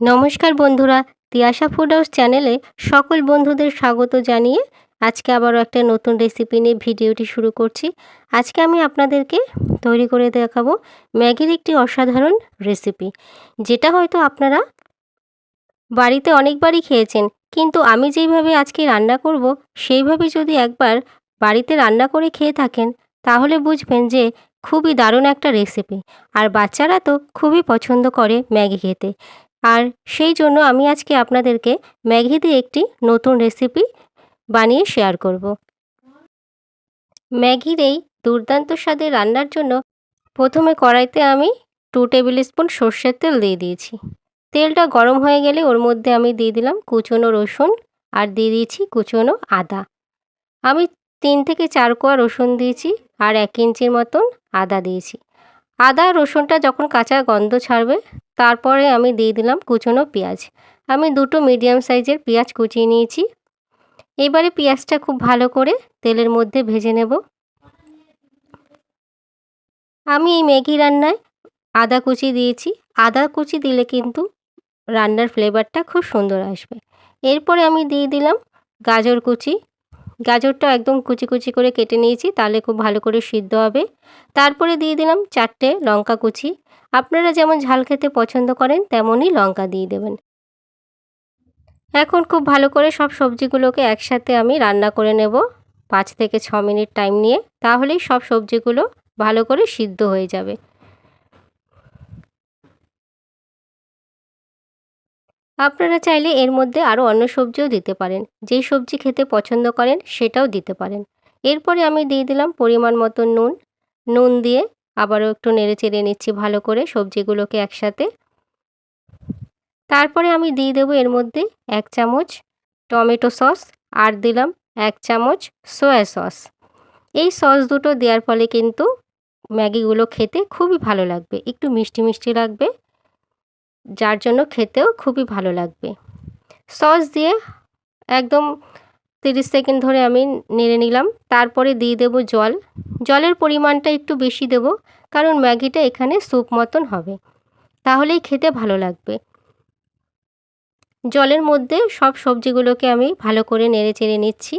নমস্কার বন্ধুরা, Tiyasha food house চ্যানেলে সকল বন্ধুদের স্বাগত জানিয়ে আজকে আবারও একটা নতুন রেসিপি নিয়ে ভিডিওটি শুরু করছি। আজকে আমি আপনাদেরকে তৈরি করে দেখাবো ম্যাগির একটি অসাধারণ রেসিপি যেটা হয়তো আপনারা বাড়িতে অনেকবারই খেয়েছেন, কিন্তু আমি যেইভাবে আজকে রান্না করব, সেইভাবে যদি একবার বাড়িতে রান্না করে খেয়ে থাকেন, তাহলে বুঝবেন যে খুবই দারুণ একটা রেসিপি আর বাচ্চারা তো খুবই পছন্দ করে ম্যাগি খেতে। আর সেই জন্য আমি আজকে আপনাদেরকে ম্যাগি দিয়ে একটি নতুন রেসিপি বানিয়ে শেয়ার করব। ম্যাগির এই দুর্দান্ত স্বাদের রান্নার জন্য প্রথমে কড়াইতে আমি টু টেবিল স্পুন সর্ষের তেল দিয়ে দিয়েছি। তেলটা গরম হয়ে গেলে ওর মধ্যে আমি দিয়ে দিলাম কুচনো রসুন আর দিয়ে দিয়েছি কুচনো আদা। আমি তিন থেকে চার কোয়া রসুন দিয়েছি আর এক ইঞ্চির মতন আদা দিয়েছি। আদা রসুনটা যখন কাঁচা গন্ধ ছাড়বে তারপরে আমি দিয়ে দিলাম কুচনো পেঁয়াজ। আমি দুটো মিডিয়াম সাইজের পেঁয়াজ কুচিয়ে নিয়েছি। এবারে পেঁয়াজটা খুব ভালো করে তেলের মধ্যে ভেজে নেব। আমি এই ম্যাগি রান্নায় আদা কুচি দিয়েছি। আদা কুচি দিলে কিন্তু রান্নার ফ্লেভারটা খুব সুন্দর আসবে। এরপরে আমি দিয়ে দিলাম গাজর কুচি। গাজরটা একদম কুচি কুচি করে কেটে নিয়েছি, তাহলে খুব ভালো করে সিদ্ধ হবে। তারপরে দিয়ে দিলাম চারটে লঙ্কা কুচি। আপনারা যেমন ঝাল খেতে পছন্দ করেন, তেমনই লঙ্কা দিয়ে দেবেন। এখন খুব ভালো করে সব সবজিগুলোকে একসাথে আমি রান্না করে নেব, পাঁচ থেকে ছ মিনিট টাইম নিয়ে। তাহলেই সব সবজিগুলো ভালো করে সিদ্ধ হয়ে যাবে। আপনারা চাইলে এর মধ্যে আরও অন্য সবজিও দিতে পারেন। যেই সবজি খেতে পছন্দ করেন, সেটাও দিতে পারেন। এরপরে আমি দিয়ে দিলাম পরিমাণ মতো নুন। নুন দিয়ে আবারও একটু নেড়ে চেড়ে নিচ্ছি ভালো করে সবজিগুলোকে একসাথে। তারপরে আমি দিয়ে দেবো এর মধ্যে এক চামচ টমেটো সস আর দিলাম এক চামচ সয়া সস। এই সস দুটো দেওয়ার ফলে কিন্তু ম্যাগিগুলো খেতে খুবই ভালো লাগবে। একটু মিষ্টি মিষ্টি লাগবে। যার জন্য খেতেও খুবই ভালো লাগবে। সস দিয়ে একদম তিরিশ সেকেন্ড ধরে আমি নেড়ে নিলাম। তারপরে দিয়ে দেব জল। জলের পরিমাণটা একটু বেশি দেব, কারণ ম্যাগিটা এখানে স্যুপ মতন হবে। তাহলেই খেতে ভালো লাগবে। জলের মধ্যে সব সবজিগুলোকে আমি ভালো করে নেড়ে চেড়ে নিচ্ছি।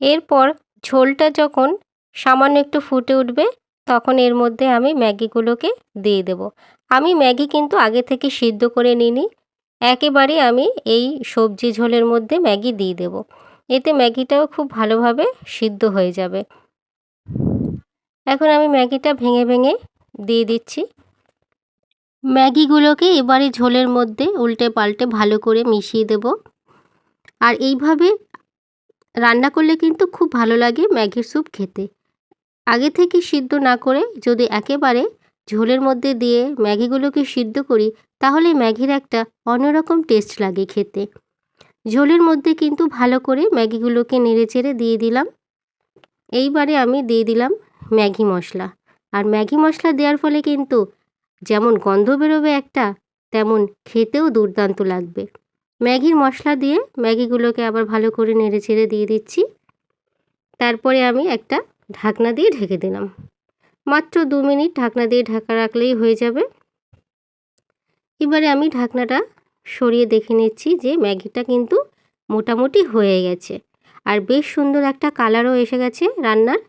এরপর ঝোলটা যখন সামান্য একটু ফুটে উঠবে তখন এর মধ্যে আমি ম্যাগিগুলোকে দিয়ে দেব। আমি ম্যাগি কিন্তু আগে থেকে সিদ্ধ করে নিই একেবারে আমি এই সবজি ঝোলের মধ্যে ম্যাগি দিয়ে দেব। এতে ম্যাগিটাও খুব ভালোভাবে সিদ্ধ হয়ে যাবে। এখন আমি ম্যাগিটা ভেঙে ভেঙে দিয়ে দিচ্ছি। ম্যাগিগুলোকে এবারে ঝোলের মধ্যে উল্টে পাল্টে ভালো করে মিশিয়ে দেব। আর এইভাবে রান্না করলে কিন্তু খুব ভালো লাগে ম্যাগির স্যুপ খেতে। আগে থেকে সিদ্ধ না করে যদি একেবারে ঝোলের মধ্যে দিয়ে ম্যাগিগুলোকে সিদ্ধ করি, তাহলে ম্যাগির একটা অন্যরকম টেস্ট লাগে খেতে। ঝোলের মধ্যে কিন্তু ভালো করে ম্যাগিগুলোকে নেড়ে চেড়ে দিয়ে দিলাম। এইবারে আমি দিয়ে দিলাম ম্যাগি মশলা। আর ম্যাগি মশলা দেওয়ার ফলে কিন্তু যেমন গন্ধ বেরোবে একটা, তেমন খেতেও দুর্দান্ত লাগবে। ম্যাগির মশলা দিয়ে ম্যাগিগুলোকে আবার ভালো করে নেড়ে চেড়ে দিয়ে দিচ্ছি। তারপরে আমি একটা ঢাকনা দিয়ে ঢেকে দিলাম। মাত্র দু মিনিট ঢাকনা দিয়ে ঢাকা রাখলেই হয়ে যাবে। এবারে আমি ঢাকনাটা সরিয়ে দেখে নিচ্ছি যে ম্যাগিটা কিন্তু মোটামুটি হয়ে গেছে আর বেশ সুন্দর একটা কালারও এসে গেছে রান্নার।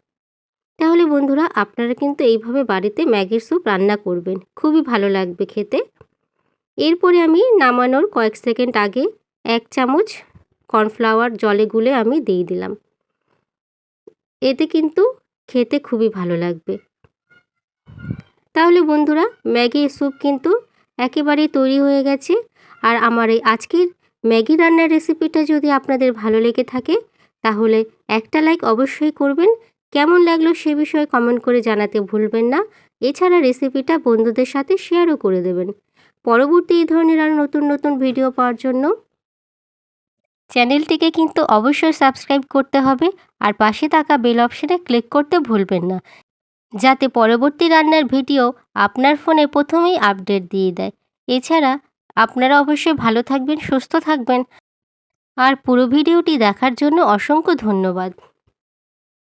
তাহলে বন্ধুরা, আপনারা কিন্তু এইভাবে বাড়িতে ম্যাগির স্যুপ রান্না করবেন। খুবই ভালো লাগবে খেতে। এরপরে আমি নামানোর কয়েক সেকেন্ড আগে এক চামচ কর্নফ্লাওয়ার জলে গুলে আমি দিয়ে দিলাম। এতে কিন্তু খেতে খুবই ভালো লাগবে। তাহলে বন্ধুরা, ম্যাগি স্যুপ কিন্তু একেবারেই তৈরি হয়ে গেছে। আর আমার এই আজকের ম্যাগি রান্নার রেসিপিটা যদি আপনাদের ভালো লেগে থাকে, তাহলে একটা লাইক অবশ্যই করবেন। কেমন লাগল সে বিষয়ে কমেন্ট করে জানাতে ভুলবেন না। এছাড়া রেসিপিটা বন্ধুদের সাথে শেয়ারও করে দেবেন। পরবর্তী এই ধরনের আরও নতুন নতুন ভিডিও পাওয়ার জন্য চ্যানেলটিকে কিন্তু অবশ্যই সাবস্ক্রাইব করতে হবে আর পাশে থাকা বেল অপশানে ক্লিক করতে ভুলবেন না, যাতে পরবর্তী রান্নার ভিডিও আপনার ফোনে প্রথমেই আপডেট দিয়ে দেয়। এছাড়া আপনারা অবশ্যই ভালো থাকবেন, সুস্থ থাকবেন। আর পুরো ভিডিওটি দেখার জন্য অসংখ্য ধন্যবাদ।